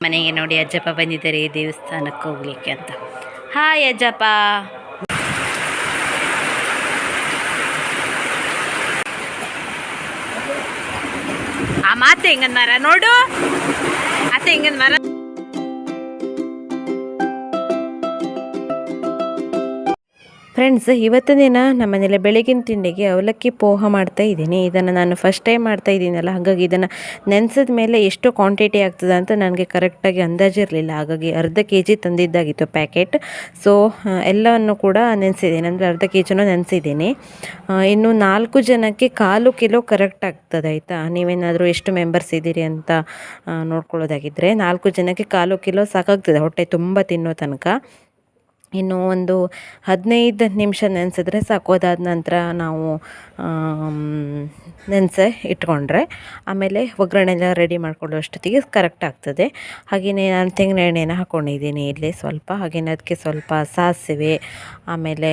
ಮನೆಗೆ ನೋಡಿ ಅಜ್ಜಪ್ಪ ಬಂದಿದ್ದಾರೆ ಈ ದೇವಸ್ಥಾನಕ್ಕೆ ಹೋಗ್ಲಿಕ್ಕೆ ಅಂತ. ಹಾಯ್ ಅಜ್ಜಪ್ಪ. ಆ ಮಾತೆ ಹೆಂಗನ್ ಮರ ನೋಡು. ಅತ್ತೆ ಹೆಂಗನ್ ಮರ ಫ್ರೆಂಡ್ಸ್ ಇವತ್ತಿನ ದಿನ ನಮ್ಮ ಮನೇಲಿ ಬೆಳಗಿನ ತಿಂಡಿಗೆ ಅವಲಕ್ಕಿ ಪೋಹ ಮಾಡ್ತಾ ಇದ್ದೀನಿ. ಇದನ್ನು ನಾನು ಫಸ್ಟ್ ಟೈಮ್ ಮಾಡ್ತಾ ಇದ್ದೀನಲ್ಲ, ಹಾಗಾಗಿ ಇದನ್ನು ನೆನೆಸಿದ ಮೇಲೆ ಎಷ್ಟು ಕ್ವಾಂಟಿಟಿ ಆಗ್ತದೆ ಅಂತ ನನಗೆ ಕರೆಕ್ಟಾಗಿ ಅಂದಾಜಿರಲಿಲ್ಲ ಹಾಗಾಗಿ ಅರ್ಧ ಕೆ ಜಿ ತಂದಿದ್ದಾಗಿತ್ತು ಪ್ಯಾಕೆಟ್ ಸೊ ಎಲ್ಲವನ್ನು ಕೂಡ ನೆನೆಸಿದ್ದೀನಿ. ಅಂದರೆ ಅರ್ಧ ಕೆ ಜಿನೂ ನೆನೆಸಿದ್ದೀನಿ ಇನ್ನು ನಾಲ್ಕು ಜನಕ್ಕೆ ಕಾಲು ಕಿಲೋ ಕರೆಕ್ಟ್ ಆಗ್ತದೆ, ಆಯಿತಾ? ನೀವೇನಾದರೂ ಎಷ್ಟು ಮೆಂಬರ್ಸ್ ಇದ್ದೀರಿ ಅಂತ ನೋಡ್ಕೊಳ್ಳೋದಾಗಿದ್ದರೆ ನಾಲ್ಕು ಜನಕ್ಕೆ ಕಾಲು ಕಿಲೋ ಸಾಕಾಗ್ತದೆ. ಹೊಟ್ಟೆ ತುಂಬ ತಿನ್ನೋ ತನಕ. ಇನ್ನು ಒಂದು ಹದಿನೈದು ನಿಮಿಷ ನೆನೆಸಿದ್ರೆ ಸಾಕು. ಅದಾದ ನಂತರ ನಾವು ನೆನೆಸೆ ಇಟ್ಕೊಂಡ್ರೆ ಆಮೇಲೆ ಒಗ್ಗರಣೆ ಎಲ್ಲ ರೆಡಿ ಮಾಡ್ಕೊಳ್ಳೋ ಅಷ್ಟೊತ್ತಿಗೆ ಕರೆಕ್ಟ್ ಆಗ್ತದೆ. ಹಾಗೆಯೇ ನಾನು ತೆಂಗಿನ ಎಣ್ಣೆನ ಹಾಕ್ಕೊಂಡಿದ್ದೀನಿ ಇಲ್ಲಿ ಸ್ವಲ್ಪ. ಹಾಗೆಯೇ ಅದಕ್ಕೆ ಸ್ವಲ್ಪ ಸಾಸಿವೆ, ಆಮೇಲೆ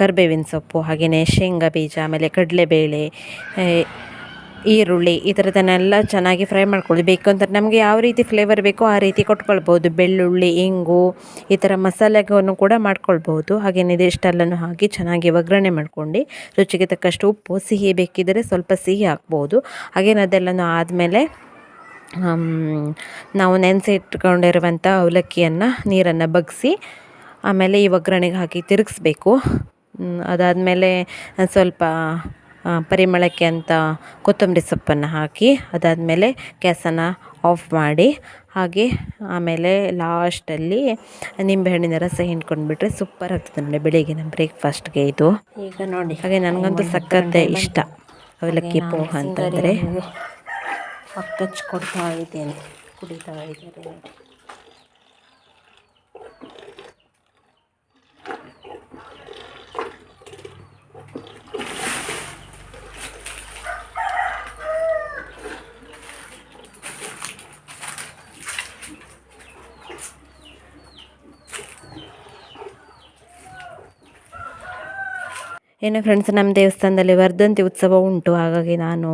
ಕರಿಬೇವಿನ ಸೊಪ್ಪು ಹಾಗೆಯೇ ಶೇಂಗಾ ಬೀಜ, ಆಮೇಲೆ ಕಡಲೆಬೇಳೆ ಈರುಳ್ಳಿ, ಈ ಥರದನ್ನೆಲ್ಲ ಚೆನ್ನಾಗಿ ಫ್ರೈ ಮಾಡ್ಕೊಳ್ಳಿ. ಬೇಕು ಅಂತ ನಮಗೆ ಯಾವ ರೀತಿ ಫ್ಲೇವರ್ ಬೇಕೋ ಆ ರೀತಿ ಕೊಟ್ಕೊಳ್ಬೋದು. ಬೆಳ್ಳುಳ್ಳಿ, ಇಂಗು, ಈ ಥರ ಮಸಾಲೆಗಳನ್ನು ಕೂಡ ಮಾಡ್ಕೊಳ್ಬೋದು. ಹಾಗೆಯೇ ಇಷ್ಟೆಲ್ಲನೂ ಹಾಕಿ ಚೆನ್ನಾಗಿ ಒಗ್ಗರಣೆ ಮಾಡ್ಕೊಂಡು ರುಚಿಗೆ ತಕ್ಕಷ್ಟು ಉಪ್ಪು, ಸಿಹಿ ಬೇಕಿದ್ದರೆ ಸ್ವಲ್ಪ ಸಿಹಿ ಹಾಕ್ಬೋದು. ಹಾಗೇನು ಅದೆಲ್ಲನೂ ಆದಮೇಲೆ ನಾವು ನೆನೆಸಿ ಇಟ್ಕೊಂಡಿರುವಂಥ ಅವಲಕ್ಕಿಯನ್ನು, ನೀರನ್ನು ಬಗ್ಗಿಸಿ ಆಮೇಲೆ ಈ ಒಗ್ಗರಣೆಗೆ ಹಾಕಿ ತಿರುಗಿಸ್ಬೇಕು. ಅದಾದಮೇಲೆ ಸ್ವಲ್ಪ ಪರಿಮಳಕ್ಕೆ ಅಂತ ಕೊತ್ತಂಬರಿ ಸೊಪ್ಪನ್ನು ಹಾಕಿ ಅದಾದಮೇಲೆ ಗ್ಯಾಸನ್ನು ಆಫ್ ಮಾಡಿ ಹಾಗೆ ಆಮೇಲೆ ಲಾಸ್ಟಲ್ಲಿ ನಿಂಬೆಹಣ್ಣಿನ ರಸ ಹಿಂಡ್ಕೊಂಡ್ಬಿಟ್ರೆ ಸೂಪರ್ ಆಗ್ತದೆ ನೋಡಿ ನಮ್ಮ ಬ್ರೇಕ್ಫಾಸ್ಟ್ಗೆ ಇದು. ಈಗ ನೋಡಿ. ಹಾಗೆ ನನಗಂತೂ ಸಕ್ಕತ್ತೆ ಇಷ್ಟ. ಅವಲಕ್ಕಿ ಪೋಹ ಅಂತಂದರೆ. ಕೊಡ್ತಾ ಇದ್ದೇನೆ. ಕುಡಿತಾ ಇದ್ದಾರೆ ನೋಡಿ ಏನು ಫ್ರೆಂಡ್ಸ್ ನಮ್ಮ ದೇವಸ್ಥಾನದಲ್ಲಿ ವರ್ಧಂತಿ ಉತ್ಸವ ಉಂಟು. ಹಾಗಾಗಿ ನಾನು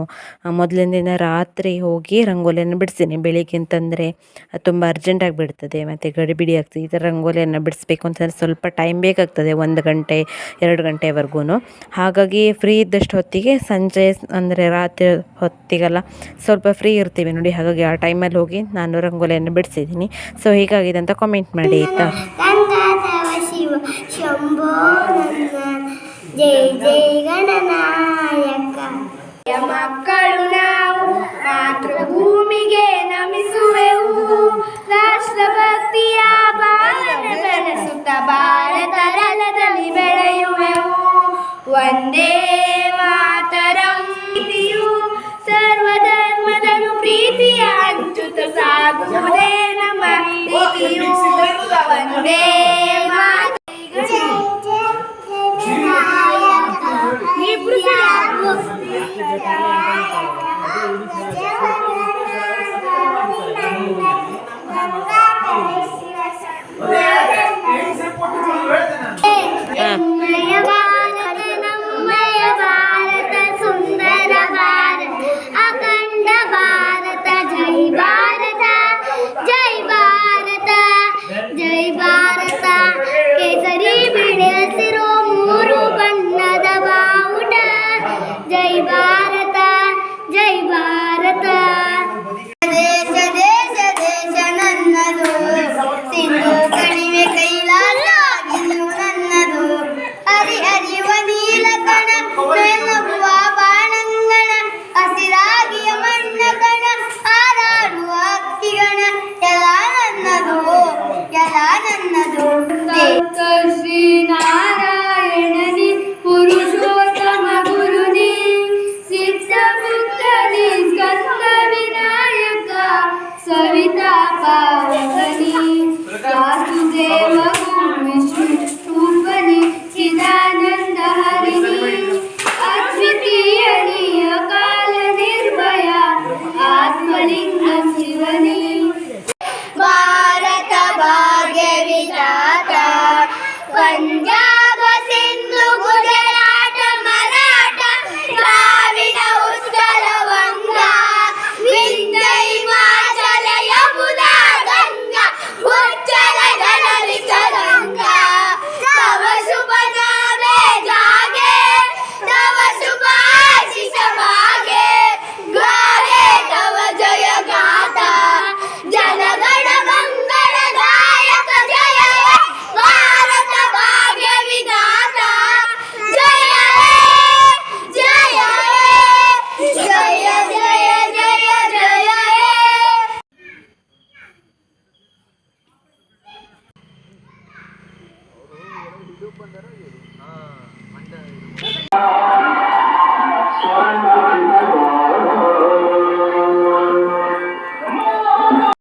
ಮೊದಲಿನ ದಿನ ರಾತ್ರಿ ಹೋಗಿ ರಂಗೋಲಿಯನ್ನು ಬಿಡಿಸ್ತೀನಿ ಬೆಳಿಗ್ಗೆ ಅಂತಂದರೆ ಅದು ತುಂಬ ಅರ್ಜೆಂಟಾಗಿ ಬಿಡ್ತದೆ. ಮತ್ತು ಗಡಿಬಿಡಿ ಆಗ್ತದೆ. ಈ ಥರ ರಂಗೋಲಿಯನ್ನು ಬಿಡಿಸ್ಬೇಕು ಅಂತಂದರೆ ಸ್ವಲ್ಪ ಟೈಮ್ ಬೇಕಾಗ್ತದೆ. ಒಂದು ಗಂಟೆ, ಎರಡು ಗಂಟೆವರೆಗೂ ಹಾಗಾಗಿ ಫ್ರೀ ಇದ್ದಷ್ಟು ಹೊತ್ತಿಗೆ ಸಂಜೆ, ಅಂದರೆ ರಾತ್ರಿ ಹೊತ್ತಿಗೆಲ್ಲ, ಸ್ವಲ್ಪ ಫ್ರೀ ಇರ್ತೀವಿ ನೋಡಿ. ಹಾಗಾಗಿ ಆ ಟೈಮಲ್ಲಿ ಹೋಗಿ ನಾನು ರಂಗೋಲಿಯನ್ನು ಬಿಡಿಸಿದ್ದೀನಿ ಸೊ ಹೀಗಾಗಿದೆ ಅಂತ ಕಾಮೆಂಟ್ ಮಾಡಿ, ಆಯಿತಾ? ಶಂಭೋ ಜೈ ಜೈ ಗಣನಾಯಕ. ಮಕ್ಕಳು ನಾವು ಮಾತೃಭೂಮಿಗೆ ನಮಿಸುವೆವು. ರಾಷ್ಟ್ರಭಕ್ತಿಯ ಭಾವನ ಬೆಳೆಸುತ್ತ ಭಾರತ ರಥದಲ್ಲಿ ಬೆಳೆಯುವೆವು. ಒಂದೇ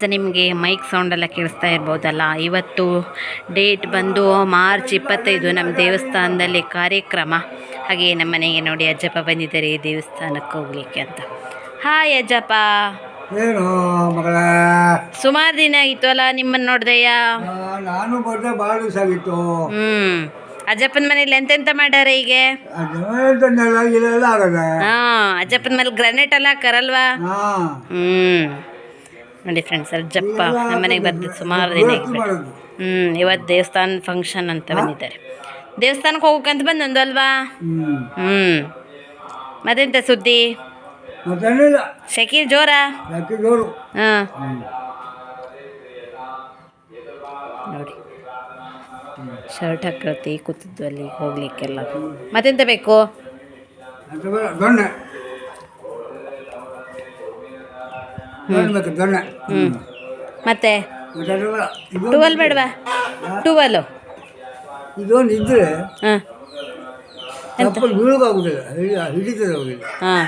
ನಿಮಗೆ ಮೈಕ್ ಸೌಂಡ್ ಎಲ್ಲ ಕೇಳಿಸ್ತಾ ಇರ್ಬೋದಲ್ಲ. ಇವತ್ತು ಡೇಟ್ ಬಂದು ಮಾರ್ಚ್ ಇಪ್ಪತ್ತೈದು ನಮ್ಮ ದೇವಸ್ಥಾನದಲ್ಲಿ ಕಾರ್ಯಕ್ರಮ. ಹಾಗೆ ನಮ್ಮ ಮನೆಗೆ ನೋಡಿ ಅಜ್ಜಪ್ಪ ಬಂದಿದ್ದಾರೆ ಈ ದೇವಸ್ಥಾನಕ್ಕೆ ಹೋಗ್ಲಿಕ್ಕೆ ಅಂತ. ಹಾಯ್ ಅಜ್ಜಪ್ಪ. ಸುಮಾರು ದಿನ ಆಗಿತ್ತು ಅಲ್ಲ ನಿಮ್ಮನ್ನು ನೋಡ್ದಯ್ಯ? ನಾನು ಭಾಳ ದಿವಸ ಆಗಿತ್ತು. ಹ್ಞೂ ಅಜ್ಜಪ್ಪನ ಮನೇಲಿ ಎಂತೆಂತ ಮಾಡ್ಯಾರ ಈಗ ಹಾಂ ಅಜ್ಜಪ್ಪನ ಮೇಲೆ ಗ್ರಾನೈಟ್ ಎಲ್ಲ ಕರಲ್ವಾ? ಹಾಂ. ಹ್ಞೂ ನೋಡಿ ಫ್ರೆಂಡ್ಸ್ ಜಪ್ಪ ನಮ್ಮ ಮನೆಗೆ ಬಂದಿದ್ದು ಸುಮಾರು ದಿನ ಹ್ಞೂ ಇವತ್ತು ದೇವಸ್ಥಾನ ಫಂಕ್ಷನ್ ಅಂತ ಬಂದಿದ್ದಾರೆ. ದೇವಸ್ಥಾನಕ್ಕೆ ಹೋಗ್ಬೇಕಂತ ಬಂದೊಂದು ಅಲ್ವಾ? ಹ್ಞೂ ಮತ್ತೆಂತ ಸುದ್ದಿ? ಶಕೀರ್ ಜೋರಾ? ಹಾಂ. ನೋಡಿ. ಶರ್ಟ್ ಹಾಕತಿ ಕೂತಿದ್ದು ಅಲ್ಲಿ ಹೋಗ್ಲಿಕ್ಕೆಲ್ಲ. ಮತ್ತೆಂತ ಬೇಕು? ದೊಣ್ಣೆ ಹ್ಞೂ ಮತ್ತೆ ಟುವಲ್ ಬೇಡವಾ? ಟುವಲ್ಲು ಇದೊಂದು ಇದ್ರೆ ಹಾಂ. ತಪ್ಪಲು ಬೀಳೋಕ್ಕಾಗೋದಿಲ್ಲ ಹಿಡಿ ಹಿಡಿತದೆ ಹೋಗಿಲ್ಲ ಹಾಂ.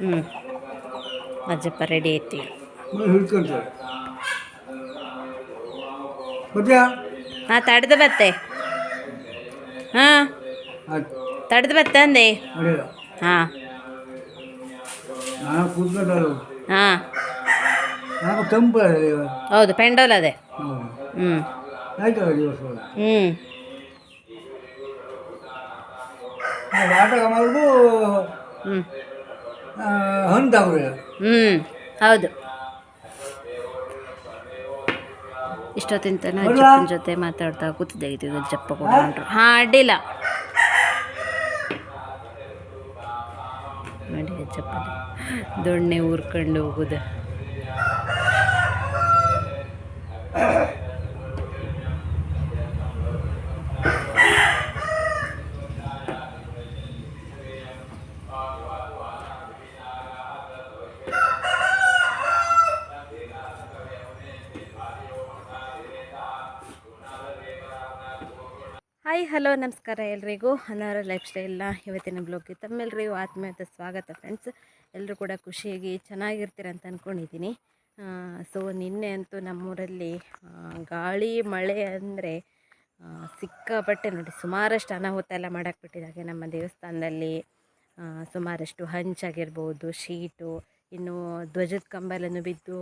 ಹ್ಞೂ ಅಜ್ಜಪ್ಪ ರೆಡಿ ಐತಿ. ಹಿಡ್ಕೊಂತಾರೆ. ಮತ್ತೆ? ಹಾಂ ತಡೆದು ಬತ್ತೆ. ಹಾಂ. ತಡೆದು ಬತ್ತೆ ಅಂದೆ. ಹಾಂ. ನಾನು ಕೂತ್ಕೊಂಡಲ್ಲ ಹಾಂ. ಹೌದು ಪೆಂಡೋಲ್ ಅದೇ. ಹ್ಞೂ ಹ್ಞೂ ನಾಟಕ ಮಾಡೋದು ಹ್ಞೂ ಹೌದು. ಇಷ್ಟೊತ್ತಿನ ಜೊತೆ ಮಾತಾಡ್ತಾ ಕೂತಿದ್ದೆ ಇದು ಜಪ್ಪ ಕೂಡ ಹೊಂಟ್ರು ಹಾಂ ಅಡ್ಡಿಲ್ಲ. ನೋಡಿ ಚಪ್ಪಲಿ ದೊಣ್ಣೆ ಊರ್ಕೊಂಡು ಹೋಗುದು. ನಮಸ್ಕಾರ ಎಲ್ರಿಗೂ. ಅನಾರ ಲೈಫ್ ಸ್ಟೈಲ್ನ ಇವತ್ತಿನ ಬ್ಲಾಗ್ಗೆ ತಮ್ಮೆಲ್ಲರಿಗೂ ಆತ್ಮೀಯತೆ ಸ್ವಾಗತ ಫ್ರೆಂಡ್ಸ್ ಎಲ್ಲರೂ ಕೂಡ ಖುಷಿಯಾಗಿ ಚೆನ್ನಾಗಿರ್ತೀರ ಅಂತ ಅಂದ್ಕೊಂಡಿದ್ದೀನಿ ಸೊ ನಿನ್ನೆ ಅಂತೂ ನಮ್ಮೂರಲ್ಲಿ ಗಾಳಿ, ಮಳೆ ಅಂದರೆ ಸಿಕ್ಕಾಪಟ್ಟೆ ನೋಡಿ ಸುಮಾರಷ್ಟು ಅನಾಹುತ ಎಲ್ಲ ಮಾಡಾಕ್ಬಿಟ್ಟಿದ್ದಾಗೆ ನಮ್ಮ ದೇವಸ್ಥಾನದಲ್ಲಿ. ಸುಮಾರಷ್ಟು ಹಂಚಾಗಿರ್ಬೋದು ಶೀಟು, ಇನ್ನು ಧ್ವಜದ ಕಂಬಲನ್ನು ಬಿದ್ದು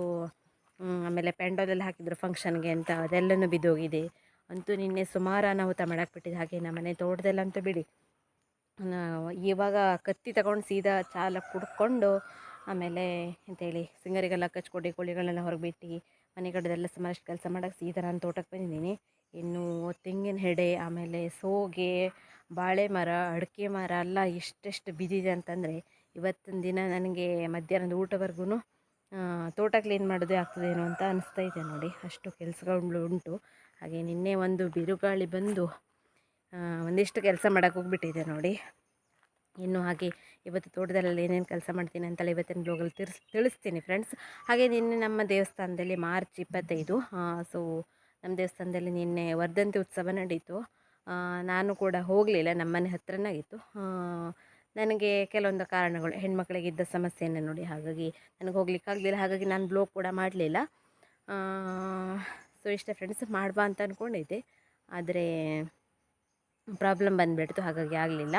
ಆಮೇಲೆ ಪೆಂಡೋಲೆಲ್ಲ ಹಾಕಿದ್ರು ಫಂಕ್ಷನ್ಗೆ ಅಂತ ಅದೆಲ್ಲನೂ ಬಿದ್ದೋಗಿದೆ. ಅಂತೂ ನಿನ್ನೆ ಸುಮಾರು ಅನಾಹುತ ಮಾಡಾಕ್ಬಿಟ್ಟಿದೆ ಹಾಗೆ ನಮ್ಮನೆ ತೋಟದಲ್ಲಂತೂ ಬಿಡಿ. ಇವಾಗ ಕತ್ತಿ ತಗೊಂಡು ಸೀದಾ ಚಾಲ ಕುಡ್ಕೊಂಡು ಆಮೇಲೆ ಅಂತೇಳಿ ಸಿಂಗರಿಗೆಲ್ಲ ಕಚ್ಕೊಡಿ, ಕೋಳಿಗಳನ್ನೆಲ್ಲ ಹೊರಗೆ ಮನೆ ಕಡೆದೆಲ್ಲ ಸುಮಾರಷ್ಟು ಕೆಲಸ ಮಾಡೋಕ್ಕೆ ಸೀದಾ ನಾನು ತೋಟಕ್ಕೆ ಬಂದಿದ್ದೀನಿ. ಇನ್ನು ತೆಂಗಿನ ಹೆಡೆ, ಆಮೇಲೆ ಸೋಗೆ, ಬಾಳೆ ಮರ, ಅಡಿಕೆ ಮರ ಎಲ್ಲ ಎಷ್ಟೆಷ್ಟು ಬಿದ್ದಿದೆ ಅಂತಂದರೆ ಇವತ್ತಿನ ದಿನ ನನಗೆ ಮಧ್ಯಾಹ್ನದ ಊಟವರೆಗೂ ತೋಟ ಕ್ಲೀನ್ ಮಾಡೋದೇ ಆಗ್ತದೇನೋ ಅಂತ ಅನಿಸ್ತಾ ಇದೆ ನೋಡಿ. ಅಷ್ಟು ಕೆಲಸಗಳು ಉಂಟು. ಹಾಗೆ ನಿನ್ನೆ ಒಂದು ಬಿರುಗಾಳಿ ಬಂದು ಒಂದಿಷ್ಟು ಕೆಲಸ ಮಾಡೋಕೆ ಹೋಗ್ಬಿಟ್ಟಿದೆ ನೋಡಿ. ಇನ್ನು ಹಾಗೆ ಇವತ್ತು ತೋಟದಲ್ಲಿ ಏನೇನು ಕೆಲಸ ಮಾಡ್ತೀನಿ ಅಂತೇಳಿ ಇವತ್ತಿನ ಬ್ಲೋಗಲ್ಲಿ ತಿರ್ಸ್, ತಿಳಿಸ್ತೀನಿ ಫ್ರೆಂಡ್ಸ್ ಹಾಗೆ ನಿನ್ನೆ ನಮ್ಮ ದೇವಸ್ಥಾನದಲ್ಲಿ ಮಾರ್ಚ್ ಇಪ್ಪತ್ತೈದು ಸೊ ನಮ್ಮ ದೇವಸ್ಥಾನದಲ್ಲಿ ನಿನ್ನೆ ವರ್ಧಂತಿ ಉತ್ಸವ ನಡೀತು. ನಾನು ಕೂಡ ಹೋಗಲಿಲ್ಲ, ನಮ್ಮನೆ ಹತ್ರನಾಗಿತ್ತು ನನಗೆ ಕೆಲವೊಂದು ಕಾರಣಗಳು, ಹೆಣ್ಮಕ್ಳಿಗೆ ಇದ್ದ ಸಮಸ್ಯೆಯನ್ನು ನೋಡಿ ಹಾಗಾಗಿ ನನಗೆ ಹೋಗ್ಲಿಕ್ಕೆ ಆಗಲಿಲ್ಲ. ಹಾಗಾಗಿ ನಾನು ಬ್ಲೋಗ್ ಕೂಡ ಮಾಡಲಿಲ್ಲ. ಸೊ ಇಷ್ಟೇ ಫ್ರೆಂಡ್ಸ್ ಮಾಡುವ ಅಂತ ಅಂದ್ಕೊಂಡಿದ್ದೆ ಆದರೆ ಪ್ರಾಬ್ಲಮ್ ಬಂದುಬಿಡ್ತು, ಹಾಗಾಗಿ ಆಗಲಿಲ್ಲ.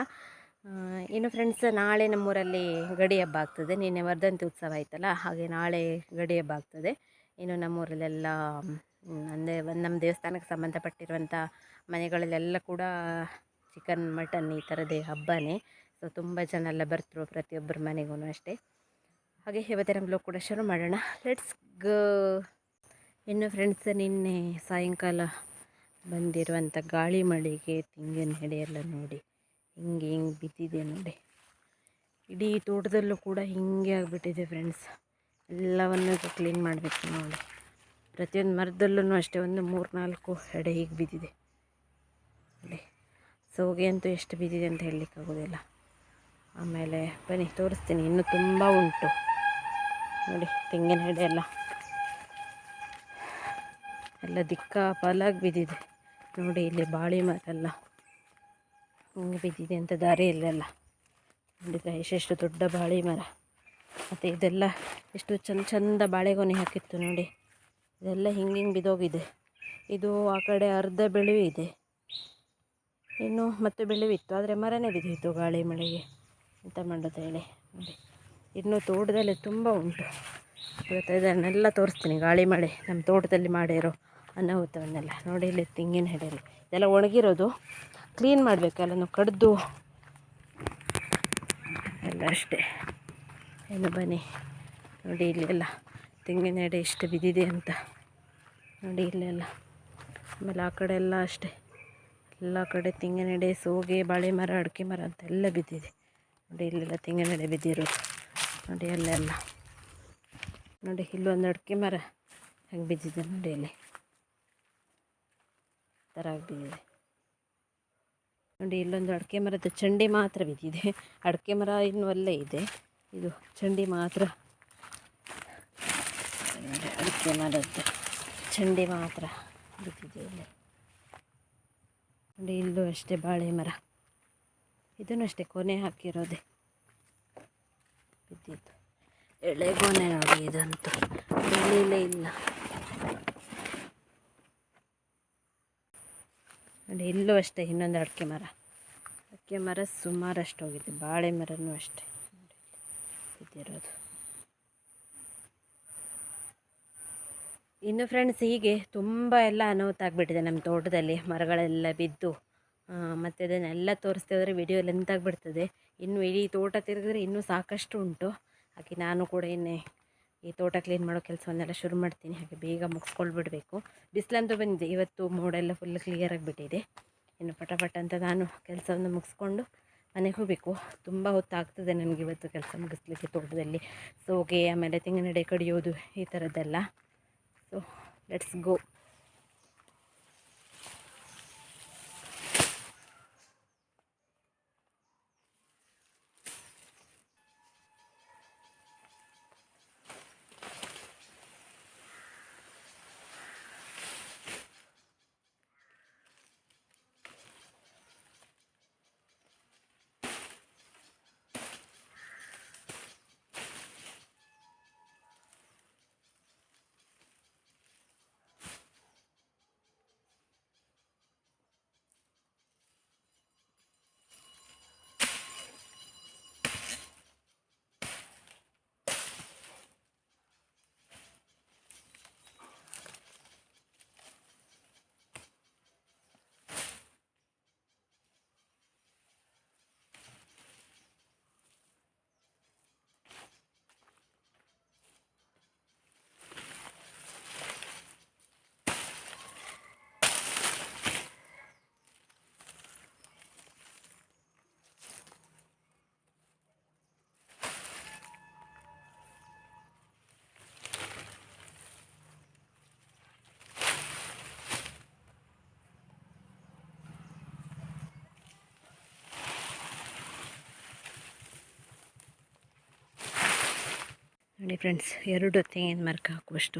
ಇನ್ನು ಫ್ರೆಂಡ್ಸ್ ನಾಳೆ ನಮ್ಮೂರಲ್ಲಿ ಗಡಿ ಹಬ್ಬ ಆಗ್ತದೆ. ನಿನ್ನೆ ವರ್ಧಂತಿ ಉತ್ಸವ ಆಯ್ತಲ್ಲ, ಹಾಗೆ ನಾಳೆ ಗಡಿ ಹಬ್ಬ ಆಗ್ತದೆ. ಇನ್ನು ನಮ್ಮೂರಲ್ಲೆಲ್ಲ ಅಂದರೆ ಒಂದು ನಮ್ಮ ದೇವಸ್ಥಾನಕ್ಕೆ ಸಂಬಂಧಪಟ್ಟಿರುವಂಥ ಮನೆಗಳಲ್ಲೆಲ್ಲ ಕೂಡ ಚಿಕನ್ ಮಟನ್ ಈ ಥರದೇ ಹಬ್ಬನೇ. ಸೊ ತುಂಬ ಜನ ಎಲ್ಲ ಬರ್ತರು ಪ್ರತಿಯೊಬ್ಬರ ಮನೆಗೂ ಅಷ್ಟೇ. ಹಾಗೆ ಇವತ್ತಿನ ಬ್ಲಾಗ್ ಕೂಡ ಶುರು ಮಾಡೋಣ. ಲೆಟ್ಸ್ ಗ ಇನ್ನು ಫ್ರೆಂಡ್ಸ್ ನಿನ್ನೆ ಸಾಯಂಕಾಲ ಬಂದಿರುವಂಥ ಗಾಳಿ ಮಳೆಗೆ ತೆಂಗಿನ ಎಲ್ಲ ನೋಡಿ, ಹಿಂಗೆ ಹಿಂಗೆ ಬಿದ್ದಿದೆ ನೋಡಿ. ಇಡೀ ತೋಟದಲ್ಲೂ ಕೂಡ ಹಿಂಗೆ ಆಗಿಬಿಟ್ಟಿದೆ ಫ್ರೆಂಡ್ಸ್ ಎಲ್ಲವನ್ನು ಕ್ಲೀನ್ ಮಾಡಬೇಕು ನೋಡಿ. ಪ್ರತಿಯೊಂದು ಮರದಲ್ಲೂ ಅಷ್ಟೇ ಒಂದು ಮೂರು ನಾಲ್ಕು ಎಡೆ ಹೀಗೆ ಬಿದ್ದಿದೆ. ನೋಡಿ. ಸೋಗೆ ಅಂತೂ ಎಷ್ಟು ಬಿದ್ದಿದೆ ಅಂತ ಹೇಳಲಿಕ್ಕಾಗೋದಿಲ್ಲ. ಆಮೇಲೆ ಬನ್ನಿ, ತೋರಿಸ್ತೀನಿ. ಇನ್ನೂ ತುಂಬ ಉಂಟು. ನೋಡಿ, ತೆಂಗಿನ ಗಿಡ ಎಲ್ಲ. ಎಲ್ಲ ದಿಕ್ಕಾಪಾಲಾಗಿ ಬಿದ್ದಿದೆ. ನೋಡಿ, ಇಲ್ಲಿ ಬಾಳೆ ಮರ ಎಲ್ಲ ಹಿಂಗೆ ಬಿದ್ದಿದೆ ಅಂತ ದಾರಿಯಲ್ಲೆಲ್ಲ. ನೋಡಿದ್ರೆ ಎಷ್ಟೆಷ್ಟು ದೊಡ್ಡ ಬಾಳೆ ಮರ. ಮತ್ತು ಇದೆಲ್ಲ ಎಷ್ಟು ಚಂದ ಚಂದ ಬಾಳೆಗೊನೆ ಹಾಕಿತ್ತು ನೋಡಿ. ಇದೆಲ್ಲ ಹಿಂಗೆ ಹಿಂಗೆ ಬಿದ್ದೋಗಿದೆ ಇದು ಆ ಕಡೆ ಅರ್ಧ ಬೆಳೆವಿದೆ. ಇನ್ನು ಮತ್ತೆ ಬೆಳೆವಿತ್ತು, ಆದರೆ ಮರನೇ ಬಿದ್ದಿತ್ತು ಗಾಳಿ ಮಳೆಗೆ. ಎಂತ ಮಾಡೋದು ಹೇಳಿ. ನೋಡಿ, ಇನ್ನೂ ತೋಟದಲ್ಲಿ ತುಂಬ ಉಂಟು. ಇವತ್ತು ಇದನ್ನೆಲ್ಲ ತೋರಿಸ್ತೀನಿ, ಗಾಳಿ ಮಳೆ, ನಮ್ಮ ತೋಟದಲ್ಲಿ ಮಾಡಿರೋ ಅನಾಹುತವನ್ನೆಲ್ಲ. ನೋಡಿ, ಇಲ್ಲಿ ತೆಂಗಿನ ಹೆಡೆಯಲ್ಲಿ ಇದೆಲ್ಲ ಒಣಗಿರೋದು. ಕ್ಲೀನ್ ಮಾಡಬೇಕಲ್ಲ ನಾವು ಕಡ್ದು. ಎಲ್ಲ ಅಷ್ಟೇ. ಏನು ಬನ್ನಿ. ನೋಡಿ, ಇಲ್ಲೆಲ್ಲ ತೆಂಗಿನ ಎಡೆ ಎಷ್ಟು ಬಿದ್ದಿದೆ ಅಂತ. ನೋಡಿ, ಇಲ್ಲೆಲ್ಲ. ಆಮೇಲೆ ಆ ಕಡೆ ಎಲ್ಲ ಅಷ್ಟೇ. ಎಲ್ಲ ಕಡೆ ತೆಂಗಿನ ಎಡೆ, ಸೋಗೆ, ಬಾಳೆ ಮರ, ಅಡಿಕೆ ಮರ ಅಂತ ಎಲ್ಲ ಬಿದ್ದಿದೆ. ನೋಡಿ, ಇಲ್ಲೆಲ್ಲ ತೆಂಗಿನ ಎಡೆ ಬಿದ್ದಿರೋದು. ನೋಡಿ, ಅಲ್ಲೆಲ್ಲ. ನೋಡಿ, ಇಲ್ಲೊಂದು ಅಡಿಕೆ ಮರ ಹೆಂಗೆ ಬಿದ್ದಿದೆ ನೋಡಿ ಇಲ್ಲಿ. ಥರ ಆಗಿ ಬಿದ್ದಿದೆ. ನೋಡಿ, ಇಲ್ಲೊಂದು ಅಡಿಕೆ ಮರದ ಚಂಡಿ ಮಾತ್ರ ಬಿದ್ದಿದೆ. ಅಡಿಕೆ ಮರ ಇನ್ನೂ ಅಲ್ಲೇ ಇದೆ. ಇದು ಚಂಡಿ ಮಾತ್ರ. ಅಡಿಕೆ ಮರದ್ದು ಚಂಡಿ ಮಾತ್ರ ಬಿದ್ದಿದೆ ಇಲ್ಲಿ. ನೋಡಿ, ಇಲ್ಲೂ ಅಷ್ಟೇ ಬಾಳೆ ಮರ. ಇದನ್ನು ಅಷ್ಟೇ ಕೊನೆ ಹಾಕಿರೋದೆ. ಬಿದ್ದಿದ್ದು. ಎಳೆಗೊನೆ ನೋಡಿ ಇದಂತೂ. ಬೆಳೀಲೇ ಇಲ್ಲ. ನೋಡಿ, ಇಲ್ಲೂ ಅಷ್ಟೇ ಇನ್ನೊಂದು ಅಡಿಕೆ ಮರ. ಅಡಿಕೆ ಮರ ಸುಮಾರಷ್ಟು ಹೋಗಿದೆ. ಬಾಳೆ ಮರನೂ ಅಷ್ಟೇ. ಬಿದ್ದಿರೋದು. ಇನ್ನು ಫ್ರೆಂಡ್ಸ್ ಹೀಗೆ ತುಂಬ ಎಲ್ಲ ಅನಾಹುತ ಆಗಿಬಿಟ್ಟಿದೆ ನಮ್ಮ ತೋಟದಲ್ಲಿ. ಮರಗಳೆಲ್ಲ ಬಿದ್ದು. ಮತ್ತು ಅದನ್ನೆಲ್ಲ ತೋರಿಸ್ತಿದ್ರೆ ವಿಡಿಯೋ ಲೆಂತ್ ಆಗಿಬಿಡ್ತದೆ. ಇನ್ನು ಇಡೀ ತೋಟ ತಿರುಗಿದ್ರೆ ಇನ್ನೂ ಸಾಕಷ್ಟು ಉಂಟು. ಹಾಗೆ ನಾನು ಕೂಡ ಇನ್ನೇ ಈ ತೋಟ ಕ್ಲೀನ್ ಮಾಡೋ ಕೆಲಸವನ್ನೆಲ್ಲ ಶುರು ಮಾಡ್ತೀನಿ. ಹಾಗೆ ಬೇಗ ಮುಗಿಸ್ಕೊಳ್ಬಿಡಬೇಕು. ಬಿಸಿಲಂತೂ ಬಂದಿದೆ. ಇವತ್ತು ಮೋಡೆಲ್ಲ ಫುಲ್ ಕ್ಲಿಯರ್ ಆಗಿಬಿಟ್ಟಿದೆ. ಇನ್ನು ಪಟ ಪಟ ಅಂತ ನಾನು ಕೆಲಸವನ್ನು ಮುಗಿಸ್ಕೊಂಡು ಮನೆಗೆ ಹೋಗಬೇಕು. ತುಂಬ ಹೊತ್ತಾಗ್ತದೆ ನನಗೆ ಇವತ್ತು ಕೆಲಸ ಮುಗಿಸ್ಲಿಕ್ಕೆ ತೋಟದಲ್ಲಿ. ಸೋಗೆ, ಆಮೇಲೆ ತೆಂಗಿನಡೆ ಕಡಿಯೋದು ಈ ಥರದ್ದೆಲ್ಲ ಸೊ ಲೆಟ್ಸ್ ಗೋ ನೋಡಿ ಫ್ರೆಂಡ್ಸ್, ಎರಡು ತೆಂಗಿನ ಮರಕ್ಕೆ ಹಾಕುವಷ್ಟು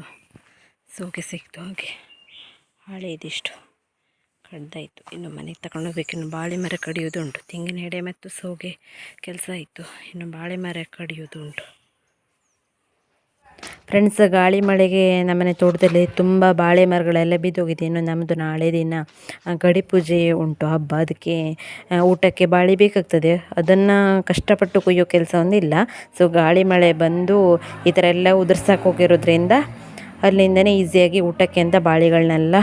ಸೋಗೆ ಸಿಕ್ತು ಹಾಗೆ. ಹಾಳೆ ಇದಿಷ್ಟು. ಕಡ್ದಾಯಿತು. ಇನ್ನು ಮನೆಗೆ ತಗೊಂಡೋಗ್ಬೇಕು ಇನ್ನು ಬಾಳೆ ಮರ ಕಡಿಯೋದು ಉಂಟು ತೆಂಗಿನ ಎಡೆ ಮತ್ತು ಸೋಗೆ ಕೆಲಸ ಆಯಿತು ಇನ್ನು ಬಾಳೆ ಮರ ಕಡಿಯೋದು ಉಂಟು ಫ್ರೆಂಡ್ಸ್ ಗಾಳಿ ಮಳೆಗೆ ನಮ್ಮನೆ ತೋಟದಲ್ಲಿ ತುಂಬ ಬಾಳೆ ಮರಗಳೆಲ್ಲ ಬಿದ್ದೋಗಿದೆ. ಇನ್ನು ನಮ್ಮದು ನಾಳೆ ದಿನ ಗಡಿ ಪೂಜೆ ಉಂಟು. ಹಬ್ಬ, ಅದಕ್ಕೆ ಊಟಕ್ಕೆ ಬಾಳೆ ಬೇಕಾಗ್ತದೆ. ಅದನ್ನು ಕಷ್ಟಪಟ್ಟು ಕೊಯ್ಯೋ ಕೆಲಸ ಒಂದಿಲ್ಲ ಸೊ ಗಾಳಿ ಮಳೆ ಬಂದು ಈ ಥರ ಎಲ್ಲ ಉದುರ್ಸಕ್ಕೆ ಹೋಗಿರೋದ್ರಿಂದ ಅಲ್ಲಿಂದನೇ ಈಸಿಯಾಗಿ ಊಟಕ್ಕೆ ಅಂತ ಬಾಳೆಗಳನ್ನೆಲ್ಲ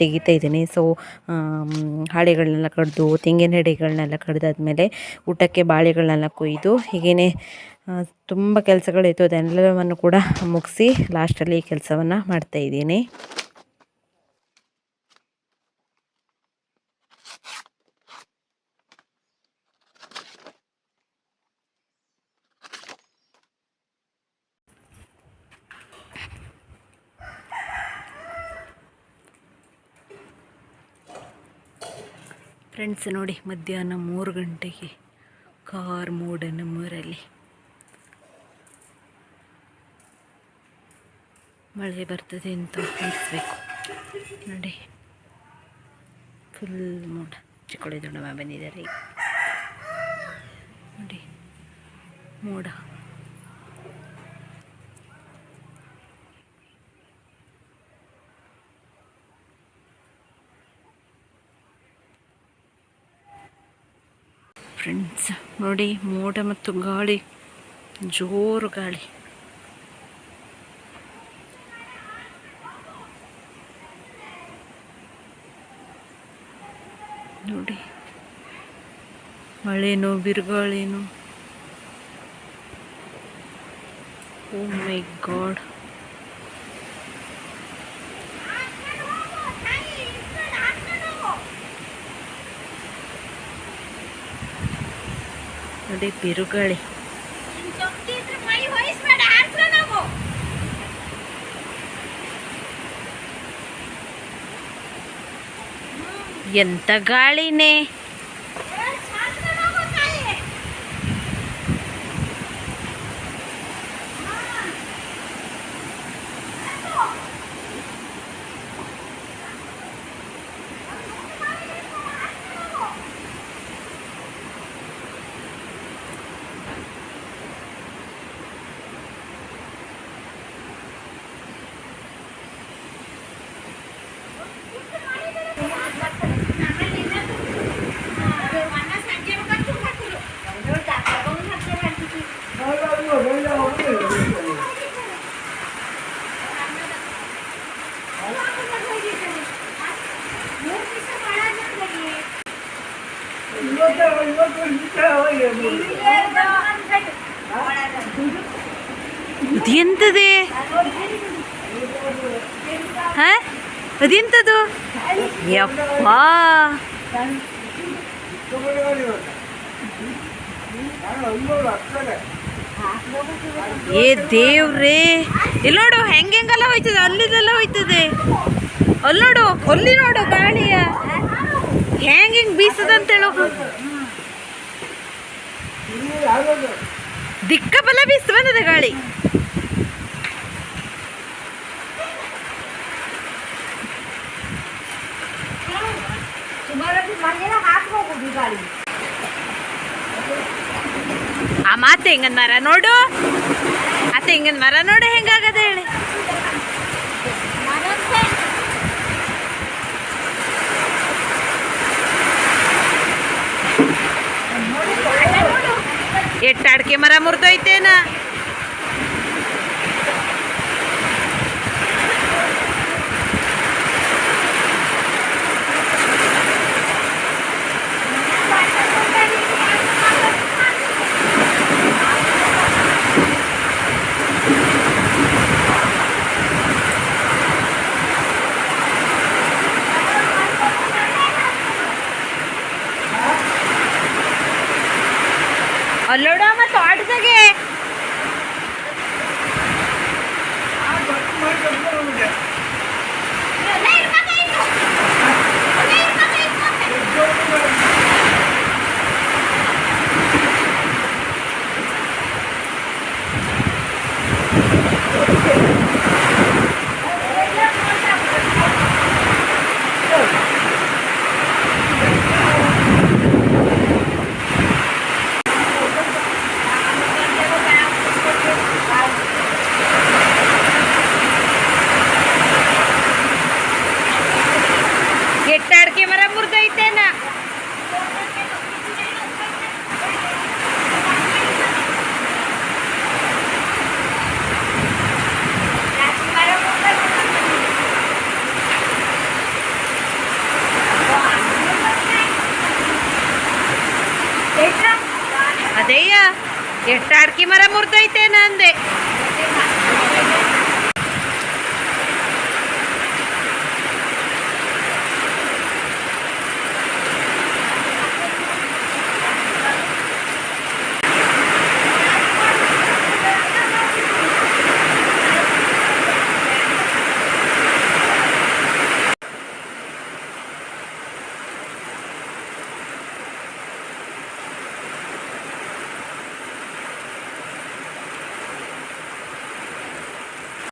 ತೆಗಿತಾ ಇದ್ದೀನಿ. ಸೊ ಹಾಳೆಗಳನ್ನೆಲ್ಲ ಕಡಿದು, ತೆಂಗಿನ ಹೆಡೆಗಳನ್ನೆಲ್ಲ ಕಡ್ದಾದ್ಮೇಲೆ ಊಟಕ್ಕೆ ಬಾಳೆಗಳನ್ನೆಲ್ಲ ಕೊಯ್ದು ಹೀಗೇ ತುಂಬ ಕೆಲಸಗಳಿತ್ತು ಅದೆಲ್ಲವನ್ನು ಕೂಡ ಮುಗಿಸಿ ಲಾಸ್ಟಲ್ಲಿ ಈ ಕೆಲಸವನ್ನು ಮಾಡ್ತಾಯಿದ್ದೀನಿ ಫ್ರೆಂಡ್ಸ್ ನೋಡಿ, ಮಧ್ಯಾಹ್ನ ಮೂರು ಗಂಟೆಗೆ ಕಾರ್ ಮೂಡ ನಮ್ಮೂರಲ್ಲಿ ಮಳೆ ಬರ್ತದೆ ಅಂತ ಅನಿಸ್ಬೇಕು ನೋಡಿ. ಫುಲ್ ಮೂಡ. ಚಿಕ್ಕೋಳಿ ದೊಡ್ಡಮ್ಮ ಬಂದಿದ್ದಾರೆ ನೋಡಿ. ಮೋಡ. ಫ್ರೆಂಡ್ಸ್ ನೋಡಿ, ಮೋಡ ಮತ್ತು ಗಾಳಿ. ಜೋರು ಗಾಳಿ ನೋಡಿ ಮಳೆನೋ ಬಿರುಗಾಳಿನೋ. ಓ ಮೈ ಗಾಡ್ ನೋಡಿ ಬಿರುಗಾಳಿ. ಎಂತ ಗಾಳಿನೇ. ದೇವ್ರೇ. ಇಲ್ಲಿ ನೋಡು ಹೆಂಗ್ ಹೆಂಗೆಲ್ಲ ಹೋಯ್ತದೆ, ಅಲ್ಲಿದೆಲ್ಲ ಹೋಯ್ತದೆ. ಅಲ್ಲಿ ನೋಡು ಅಲ್ಲಿ ನೋಡು ಗಾಳಿಯ. ಹೆಂಗೆ ಬೀಸದ ಅಂತ ಹೇಳೋ. ದಿಕ್ಕ ಬಲ ಬೀಸ್ ಬಂದದೆ ಗಾಳಿ. ಆ ಮಾತೆ ಹೆಂಗನ್ ಮರ ನೋಡು. ಅತ್ತೆ ತೆಂಗನ್ ಮರ ನೋಡು ಹೆಂಗಾಗದ ಹೇಳಿ. ಎಟ್ಟು ಅಡಿಕೆ ಮರ ಮುರಿದೋಯ್ತೇನ ಅಲ್ಲೋಡ ಮತ್ತೆ ತೋಟದಾಗೆ ಎಟ್ಟು ಅಡಿಕೆ ಮರ ಮುರಿದೈತೇನ ಅದೇಯ್ಯ ಎಷ್ಟು ಅಡ್ಕೆ ಮರ ಮುರಿದೈತೆ ಅಂದೆ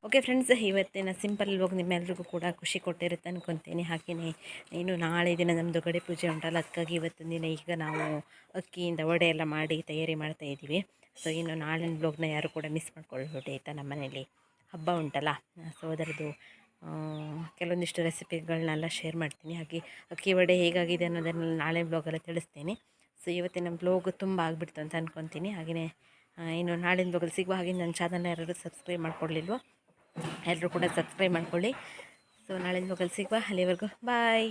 ಓಕೆ ಫ್ರೆಂಡ್ಸ್ ಇವತ್ತಿನ ಸಿಂಪಲ್ ಇವಾಗ ನಿಮ್ಮೆಲ್ರಿಗೂ ಕೂಡ ಖುಷಿ ಕೊಟ್ಟಿರುತ್ತೆ ಅನ್ಕೊತೀನಿ. ಹಾಗೆಯೇ ಇನ್ನು ನಾಳೆ ದಿನ ನಮ್ಮದು ಗಡೆ ಪೂಜೆ ಉಂಟಲ್ಲ ಅದಕ್ಕಾಗಿ ಇವತ್ತಿನ ದಿನ ಈಗ ನಾವು ಅಕ್ಕಿಯಿಂದ ವಡೆ ಎಲ್ಲ ಮಾಡಿ ತಯಾರಿ ಮಾಡ್ತಾ ಇದ್ದೀವಿ. ಸೊ ಇನ್ನು ನಾಳಿನ ಬ್ಲಾಗ್ನ ಯಾರು ಕೂಡ ಮಿಸ್ ಮಾಡ್ಕೊಳ್ಬೇಡಿ ಆಯಿತಾ ನಮ್ಮ ಮನೇಲಿ ಹಬ್ಬ ಉಂಟಲ್ಲ. ಸೊ ಅದರದ್ದು ಕೆಲವೊಂದಿಷ್ಟು ರೆಸಿಪಿಗಳನ್ನೆಲ್ಲ ಶೇರ್ ಮಾಡ್ತೀನಿ. ಹಾಗೆ ಅಕ್ಕಿ ವಡೆ ಹೇಗಾಗಿದೆ ಅನ್ನೋದನ್ನು ನಾಳೆ ಬ್ಲಾಗಲ್ಲಿ ತಿಳಿಸ್ತೀನಿ. ಸೊ ಇವತ್ತಿನ ಬ್ಲಾಗ್ ತುಂಬ ಆಗಿಬಿಡ್ತು ಅಂತ ಅಂದ್ಕೊತೀನಿ ಹಾಗೆಯೇ ಇನ್ನು ನಾಳಿನ ಬ್ಲಾಗಲ್ಲಿ ಸಿಗುವ ಹಾಗೆ ನನ್ನ ಚಾನಲ್ನ ಯಾರು ಸಬ್ಸ್ಕ್ರೈಬ್ ಮಾಡ್ಕೊಳ್ಳಿಲ್ವೋ ಎಲ್ಲರೂ ಕೂಡ ಸಬ್ಸ್ಕ್ರೈಬ್ ಮಾಡ್ಕೊಳ್ಳಿ. ಸೊ ನಾಳೆ ಸಿಗುವ ಅಲ್ಲಿವರೆಗೂ. ಬಾಯ್